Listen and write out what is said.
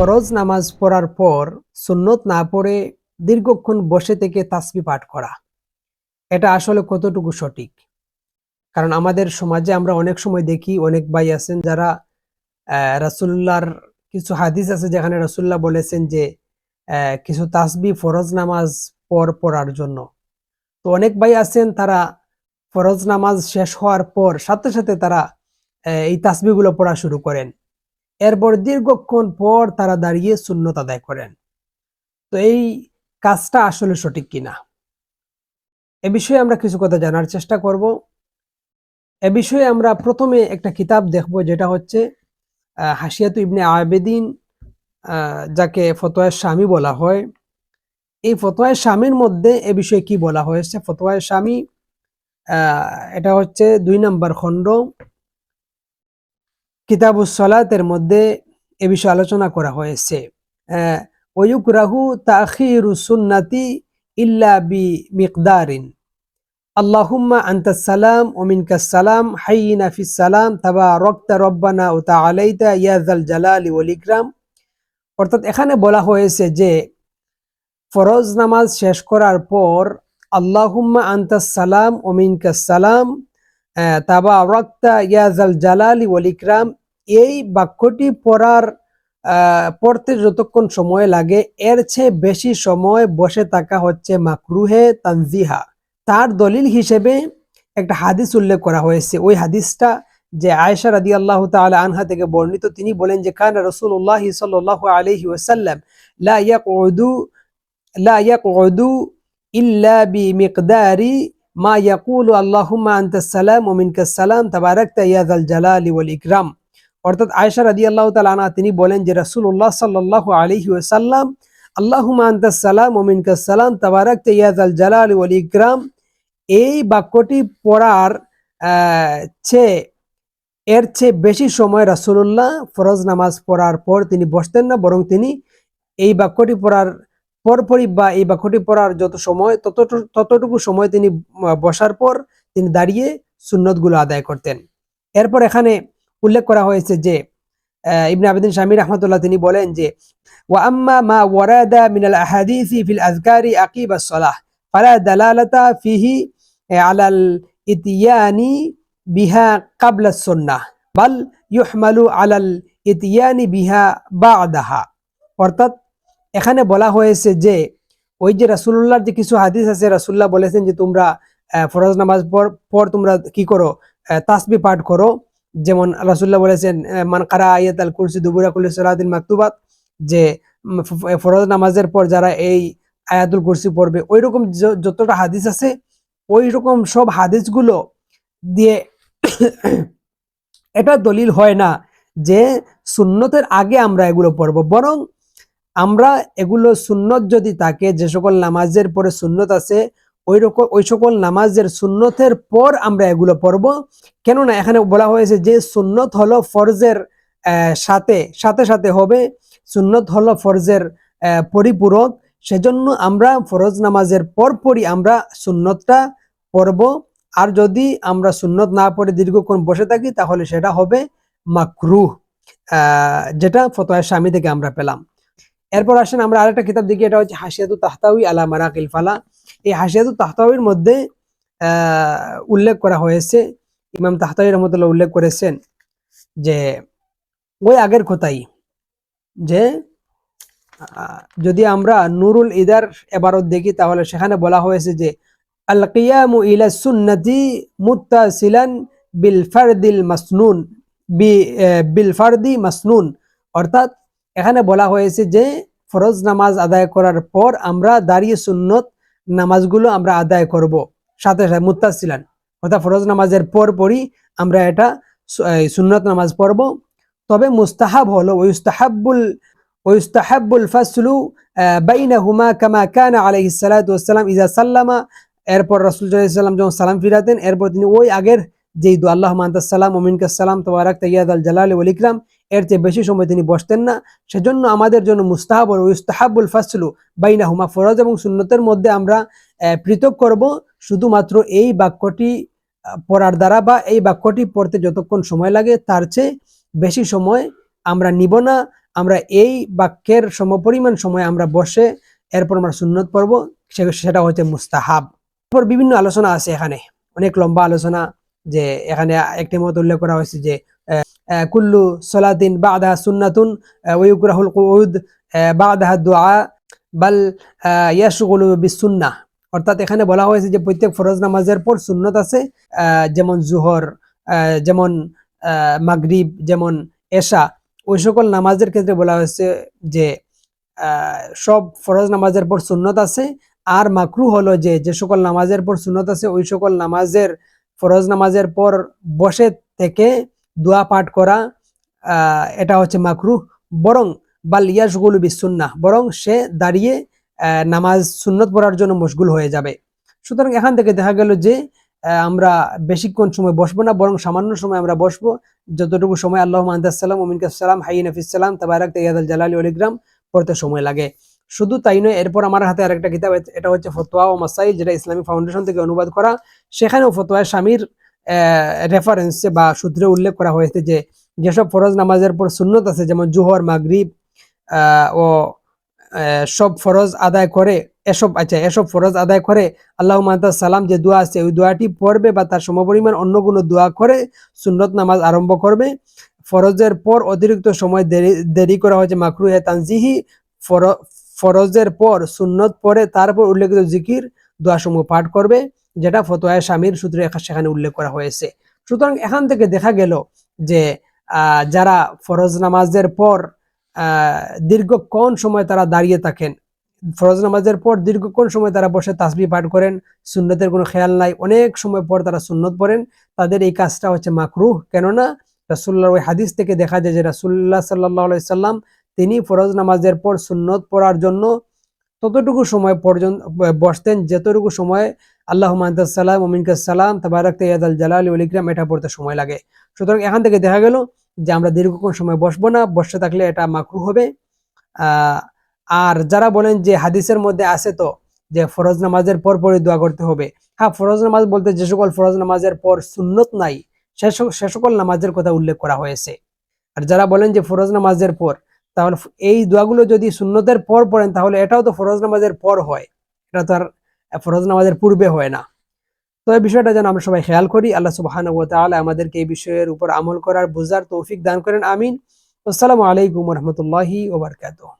ফরজ নামাজ পড়ার পর সুন্নত না পড়ে দীর্ঘক্ষণ বসে থেকে তাসবি পাঠ করা এটা আসলে কতটুকু সঠিক? কারণ আমাদের সমাজে আমরা অনেক সময় দেখি অনেক ভাই আছেন যারা আহ, রাসূলুল্লাহর কিছু হাদিস আছে যেখানে রাসূলুল্লাহ বলেছেন যে কিছু তাসবি ফরজ নামাজ পর পড়ার জন্য। তো অনেক ভাই আছেন তারা ফরজ নামাজ শেষ হওয়ার পর সাথে সাথে তারা এই তাসবিগুলো পড়া শুরু করেন। এরপর দীর্ঘক্ষণ পর তারা দাঁড়িয়ে সুন্নত আদায় করেন। তো এই কাজটা আসলে সঠিক কিনা? এ বিষয়ে আমরা কিছু কথা জানার চেষ্টা করব। এ বিষয়ে আমরা প্রথমে একটা কিতাব দেখব, যেটা হচ্ছে হাসিয়াতু ইবনে আবেদিন যাকে ফতোয়া স্বামী বলা হয়। এই ফতোয়া স্বামীর মধ্যে এ বিষয়ে কি বলা হয়েছে? ফতোয়া স্বামী এটা হচ্ছে দুই নম্বর খণ্ড। কিতাবুস সলাতের মধ্যে এ বিষয়ে আলোচনা করা হয়েছে। ওয়ুকরাহু তাখিরু সুন্নাতি ইল্লা বি মিকদারিন। আল্লাহুম্মা আন্তা সালাম ও মিনকাস সালাম, হাইয়িনা ফিস সালাম তাবা রক্তা রব্বানা ও তাআলাইতা ইয়াজাল জালালি ওয়াল ইকরাম। অর্থাৎ এখানে বলা হয়েছে যে, ফরজ নামাজ শেষ করার পর আল্লাহুম্মা আন্তা সালাম ও মিনকাস সালাম তাবা রক্তা ইয়াজাল জালালি ওয়াল ইকরাম এই বাক্যটি পড়ার পড়তে যতক্ষণ সময় লাগে, এর চেয়ে বেশি সময় বসে থাকা হচ্ছে মাকরুহে তানজিহা। তার দলিল হিসেবে একটা হাদিস উল্লেখ করা হয়েছে। ওই হাদিসটা যে আয়েশা রাদি আল্লাহ তাআলা আনহা থেকে বর্ণিত, তিনি বলেন যে, কান রসুল্লাহ সাল্লাহ আলহি ওয়াসাল্লাম, লা ইয়াকউদু লা ইয়াকউদু ইল্লা বিমিকদারি মা ইয়াকুলু আল্লাহুম্মা আনতাস সালাম ওয়া মিনকাস সালাম, তাবারাকতা ইয়া যাল জালালি ওয়াল ইকরাম। অর্থাৎ আয়েশা রাদিয়াল্লাহু আল্লাহ আনহা তিনি বলেন যে রাসূলুল্লাহ সাল্লাল্লাহু আলাইহি ওয়াসাল্লাম, আল্লাহুম্মা আনতাস সালাম ওয়া মিনকাস সালাম, তাবারাকতা ইয়া যাল জালালি ওয়াল ইকরাম। এই বাক্যটি পড়ার চেয়ে, এর চেয়ে বেশি সময় রাসূলুল্লাহ ফরজ নামাজ পড়ার পর তিনি বসতেন না, বরং তিনি এই বাক্যটি পড়ার পরপরই বা এই বাক্যটি পড়ার যত সময় ততটুকু ততটুকু সময় তিনি বসার পর তিনি দাঁড়িয়ে সুন্নতগুলো আদায় করতেন। এরপর এখানে উল্লেখ করা হয়েছে যে ইবনে আবেদিন শামী রহমতুল্লাহ তিনি বলেন যে, ওয়া আম্মা মা ওয়ারাদা মিনাল আহাদিসি ফিল আযকারি আকিবা সলাহ, ফালা দালালাতা ফিহি আলাল ইতিয়ানি বিহা কাবলা সুন্নাহ, বাল ইউহমালু আলাল ইতিয়ানি বিহা বাদাহা। অর্থাৎ এখানে বলা হয়েছে যে, ওই যে রাসুল্লাহর যে কিছু হাদিস আছে রাসুল্লাহ বলেছেন যে, তোমরা ফরজ নামাজ পর পর তোমরা কি করো তাসবি পাঠ করো। যেমন রাসুল্লাহ বলেছেন মান কারা আয়াত আল কুরসি দুবুরা কুল্লি সালাদিন মাকতুবাত যে ফরজ নামাজের পর যারা এই আয়াতুল কুরসি পড়বে ওই রকম যতটা হাদিস আছে ওই রকম সব হাদিসগুলো দিয়ে এটা দলিল হয় না যে সুন্নতের আগে আমরা এগুলো পড়ব। বরং আমরা এগুলো সুন্নত যদি থাকে, যে সকল নামাজের পরে সুন্নত আছে ওই রকম, ওই সকল নামাজের সুন্নতের পর আমরা এগুলো পড়ব। কেননা এখানে বলা হয়েছে যে সুন্নত হলো ফরজের সাথে সাথে সাথে হবে। সুন্নত হলো ফরজের পরিপূরক। সেজন্য আমরা ফরজ নামাজের পর পরপরই আমরা সুন্নতটা পড়ব। আর যদি আমরা সুন্নত না পড়ে দীর্ঘক্ষণ বসে থাকি, তাহলে সেটা হবে মাকরুহ যেটা ফতোয়া স্বামী থেকে আমরা পেলাম। এরপর আসেন আমরা আরেকটা কিতাব দেখি, এটা হচ্ছে হাসিয়াতু তাহতাউই আলা মারাকিল ফালা। এই হাসিয়াতু তাহতাউইর মধ্যে উল্লেখ করা হয়েছে। ইমাম তাহতাউই রহমতুল্লাহ উল্লেখ করেছেন যে, ওই আগের কথাই যে যদি আমরা নুরুল ইদার এবারত দেখি, তাহলে সেখানে বলা হয়েছে যে, আল কিয়ামু ইলা সুন্নতি মুত্তাসিলান বিল ফারদিল মাসনুন বিল ফারদি মাসনুন। অর্থাৎ এখানে বলা হয়েছে যে, ফরজ নামাজ আদায় করার পর আমরা দাঁড়িয়ে সুন্নত নামাজগুলো আমরা আদায় করব। সাথে সাথে মুত্তাসিলান অর্থাৎ ফরজ নামাজের পর পরই আমরা এটা সু- এই সুন্নত নামাজ পড়ব। তবে মুস্তাহাব হলো ওয়ুস্তাহাব্বুল ওয়ুস্তাহাব্বুল ফাসলু আহ, বাইনাহুমা কামা কানা আলাইহিস সালাতু ইজা সাল্লামা। এরপর রাসূল সাল্লাম যখন সালাম ফিরাতেন এরপর তিনি ওই আগের যেই দু আল্লাহ মান্তাস সালাম তোবারাক তাইয়াদ আল জালাল ওয়াল ইকরাম এর চেয়ে বেশি সময় তিনি বসতেন না। সেজন্য আমাদের জন্য মুস্তাহাব ও ইস্তাহাবুল ফাসলু বাইনাহুমা ফরজ এবং সুন্নতের মধ্যে আমরা পৃথক করব। শুধুমাত্র এই বাক্যটি পড়ার দ্বারা বা এই বাক্যটি পড়তে যতক্ষণ সময় লাগে, তার চেয়ে বেশি সময় আমরা নিব না। আমরা এই বাক্যের সমপরিমাণ সময় আমরা বসে এরপর আমরা সুন্নত পড়ব। সেটা হচ্ছে মুস্তাহাব। এরপর বিভিন্ন আলোচনা আছে এখানে। অনেক লম্বা আলোচনা যে এখানে একটি মত উল্লেখ করা হয়েছে যে কুল্লু সলাতিন বাদাহা সুন্নাতুন ওয়ুকরাহুল আহ, বাদাহা দুআ বাল আহ, ইয়াশগুলু বিসুন্নাহ অর্থাৎ এখানে বলা হয়েছে যে প্রত্যেক ফরজ নামাজের পর সুন্নত আছে যেমন জুহর যেমন মাগরিব যেমন এশা। ওই সকল নামাজের ক্ষেত্রে বলা হয়েছে যে সব ফরজ নামাজের পর সুন্নত আছে। আর মাকরু হলো যে যে সকল নামাজের পর সুন্নত আছে ওই সকল নামাজের ফরজ নামাজের পর বসে থেকে দোয়া পাঠ করা এটা হচ্ছে মাকরু বরং, বাল ইয়াশগুল বিসুন্না বরং সে দাঁড়িয়ে নামাজ সুন্নত পড়ার জন্য মশগুল হয়ে যাবে। সুতরাং এখান থেকে দেখা গেল যে আমরা বেশিক্ষণ সময় বসবো না, বরং সামান্য সময় আমরা বসবো। যতটুকু সময় আল্লাহ মাহদাসাল্লাম ওমিনকা সালাম হাই নফিসাল্লাম তাবারাক তৈয়াদ জালালি অলিগ্রাম পড়তে সময় লাগে। শুধু তাই নয়, এরপর আমার হাতে আরেকটা কিতাব এটা হচ্ছে ফতোয়া ও মাসাইল, যেটা ইসলামিক ফাউন্ডেশন থেকে অনুবাদ করা। সেখানেও ফতোয়া স্বামীর রেফারেন্সে বা সূত্রে উল্লেখ করা হয়েছে যে যেসব ফরজ নামাজের পর সুন্নত আছে, যেমন জুহর, মাগরিব ও সব ফরজ আদায় করে, এসব আচ্ছা এসব ফরজ আদায় করে আল্লাহ মাহতাব সালাম যে দোয়া আছে, ওই দোয়াটি পড়বে বা তার সমপরিমাণ অন্য কোনো দোয়া করে সুন্নত নামাজ আরম্ভ করবে। ফরজের পর অতিরিক্ত সময় দেরি দেরি করা হয়েছে, মাকরু হে তানজিহি, ফর- ফরজের পর সুন্নত পরে তারপর উল্লেখিত জিকির দোয়াসমূহ পাঠ করবে যেটা ফতোয়া স্বামীর সূত্রে সেখানে উল্লেখ করা হয়েছে। সুতরাং এখান থেকে দেখা গেল যে যারা ফরজ নামাজের পর আহ, দীর্ঘক্ষণ সময় তারা দাঁড়িয়ে থাকেন ফরজ নামাজের পর দীর্ঘক্ষণ সময় তারা বসে তাসবি পাঠ করেন সুন্নতের কোনো খেয়াল নাই অনেক সময় পর তারা সুন্নত পড়েন তাদের এই কাজটা হচ্ছে মাকরুহ। কেননা রাসুল্লাহ ওই হাদিস থেকে দেখা যায় যে রাসুল্লাহ সাল্লাহ সাল্লাম তিনি ফরজ নামাজের পর সুন্নত পড়ার জন্য ততটুকু সময় পর্যন্ত বসতেন যতটুকু সময় আল্লাহ মাহদাসাল্লাম ওমিনকা সালাম তাবারক তৈয়াদ আল জালাল ইকরাম এটা পড়তে সময় লাগে। সুতরাং এখান থেকে দেখা গেল যে আমরা দীর্ঘক্ষণ সময় বসবো না বসে থাকলে এটা মাকরু হবে। আহ, আর যারা বলেন যে হাদিসের মধ্যে আছে তো যে ফরজ নামাজের পর পরে দোয়া করতে হবে। হ্যাঁ ফরজ নামাজ বলতে যে সকল ফরজ নামাজের পর সুন্নত নাই সে সকল নামাজের কথা উল্লেখ করা হয়েছে। আর যারা বলেন যে ফরজ নামাজের পর তাহলে এই দোয়াগুলো যদি সুন্নতের পর পড়েন, তাহলে এটাও তো ফরজ নামাজের পর হয়। এটা তো আর ফরজ নামাজের পূর্বে হয় না। তো এই বিষয়টা যেন আমরা সবাই খেয়াল করি। আল্লাহ সুবাহান তাহলে আমাদেরকে এই বিষয়ের উপর আমল করার বোঝার তৌফিক দান করেন। আমিন। আসসালামু আলাইকুম রহমতুল্লাহি ওবরকাতুহ